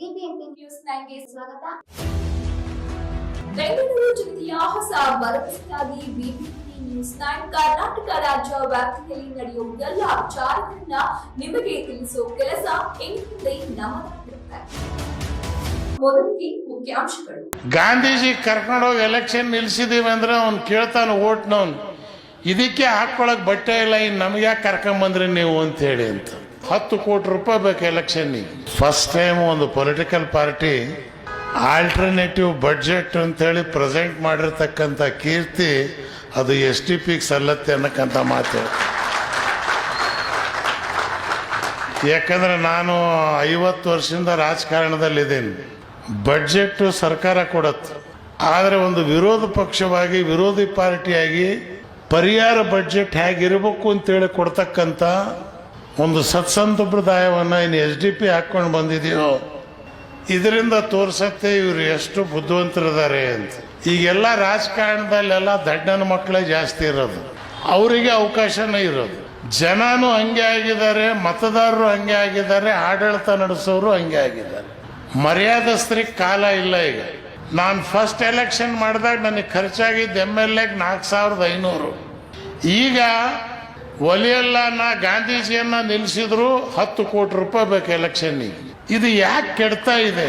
BBMP news ನೈನ್ಗೆ ಸ್ವಾಗತ. ಬೆಂಗಳೂರು ಜಿಲ್ಲೆಯ ಹೊಸ ಭರವಸೆಯಾಗಿ ಬಿಬಿಎಂಪಿ ನ್ಯೂಸ್ ನೈನ್ ಕರ್ನಾಟಕ ರಾಜ್ಯ ವ್ಯಾಪ್ತಿಯಲ್ಲಿ ನಡೆಯುವ ಎಲ್ಲ ವಿಚಾರಗಳನ್ನ ನಿಮಗೆ ತಿಳಿಸುವ ಕೆಲಸ ಇನ್ಮುಂದೆ ನಮ್ಮದಾಗಿರುತ್ತೆ ಮೊದಲಿಗೆ ಮುಖ್ಯಾಂಶಗಳು. ಗಾಂಧೀಜಿ ಕರ್ಕೊಂಡೋಗಿ ಎಲೆಕ್ಷನ್ ನಿಲ್ಸಿದೀವಿ ಅಂದ್ರೆ ಅವ್ನು ಕೇಳ್ತಾನೆ ಓಟ್ನವ್ನು. ಇದಕ್ಕೆ ಹಾಕೊಳಕ್ ಬಟ್ಟೆ ಇಲ್ಲ ಇನ್ನು ನಮ್ಗೆ ಯಾಕೆ ಕರ್ಕೊಂಬಂದ್ರಿ ನೀವು ಅಂತ ಹೇಳಿ ಅಂತ. ಹತ್ತು ಕೋಟಿ ರೂಪಾಯಿ ಬೇಕು ಎಲೆಕ್ಷನ್ನಿಗೆ ಫಸ್ಟ್ ಟೈಮ್ ಒಂದು ಪೊಲಿಟಿಕಲ್ ಪಾರ್ಟಿ ಆಲ್ಟರ್ನೇಟಿವ್ ಬಡ್ಜೆಟ್ ಅಂತೇಳಿ ಪ್ರೆಸೆಂಟ್ ಮಾಡಿರ್ತಕ್ಕಂಥ ಕೀರ್ತಿ ಅದು ಎಸ್ ಟಿ ಪಿಗೆ ಸಲ್ಲತ್ತೆ ಅನ್ನಕ್ಕಂಥ ಮಾತು. ಯಾಕಂದ್ರೆ ನಾನು ಐವತ್ತು ವರ್ಷದಿಂದ ರಾಜಕಾರಣದಲ್ಲಿದ್ದೀನಿ. ಬಡ್ಜೆಟ್ಟು ಸರ್ಕಾರ ಕೊಡತ್ತೆ. ಆದರೆ ಒಂದು ವಿರೋಧ ಪಕ್ಷವಾಗಿ, ವಿರೋಧಿ ಪಾರ್ಟಿಯಾಗಿ ಪರಿಹಾರ ಬಡ್ಜೆಟ್ ಹೇಗಿರಬೇಕು ಅಂತೇಳಿ ಕೊಡ್ತಕ್ಕಂಥ ಒಂದು ಸತ್ಸಂಪ್ರದಾಯವನ್ನು ಇನ್ನು ಎಸ್ ಡಿ ಪಿ ಹಾಕ್ಕೊಂಡು ಬಂದಿದೆಯೋ? ಇದರಿಂದ ತೋರ್ಸತ್ತೆ ಇವರು ಎಷ್ಟು ಬುದ್ಧಿವಂತರಿದ್ದಾರೆ ಅಂತ. ಈಗೆಲ್ಲ ರಾಜಕಾರಣದಲ್ಲೆಲ್ಲ ದಡ್ಡನ ಮಕ್ಕಳೇ ಜಾಸ್ತಿ ಇರೋದು. ಅವರಿಗೆ ಅವಕಾಶನೇ ಇರೋದು. ಜನನೂ ಹಂಗೆ ಆಗಿದ್ದಾರೆ, ಮತದಾರರು ಹಂಗೆ ಆಗಿದ್ದಾರೆ, ಆಡಳಿತ ನಡೆಸೋರು ಹಂಗೆ ಆಗಿದ್ದಾರೆ. ಮರ್ಯಾದಸ್ಥರಿಗೆ ಕಾಲ ಇಲ್ಲ ಈಗ. ನಾನು ಫಸ್ಟ್ ಎಲೆಕ್ಷನ್ ಮಾಡಿದಾಗ ನನಗೆ ಖರ್ಚಾಗಿದ್ದು ಎಂ ಎಲ್ ಎಗೆ ನಾಲ್ಕು ಸಾವಿರದ ಐನೂರು. ಈಗ ಒಲಿಯಲ್ಲ ನಾ ಗಾಂಧೀಜಿಯನ್ನ ನಿಲ್ಲಿಸಿದ್ರು ಹತ್ತು ಕೋಟಿ ರೂಪಾಯಿ ಬೇಕು ಎಲೆಕ್ಷನ್ನಿಗೆ ಇದು ಯಾಕೆ ಕೆಡ್ತಾ ಇದೆ?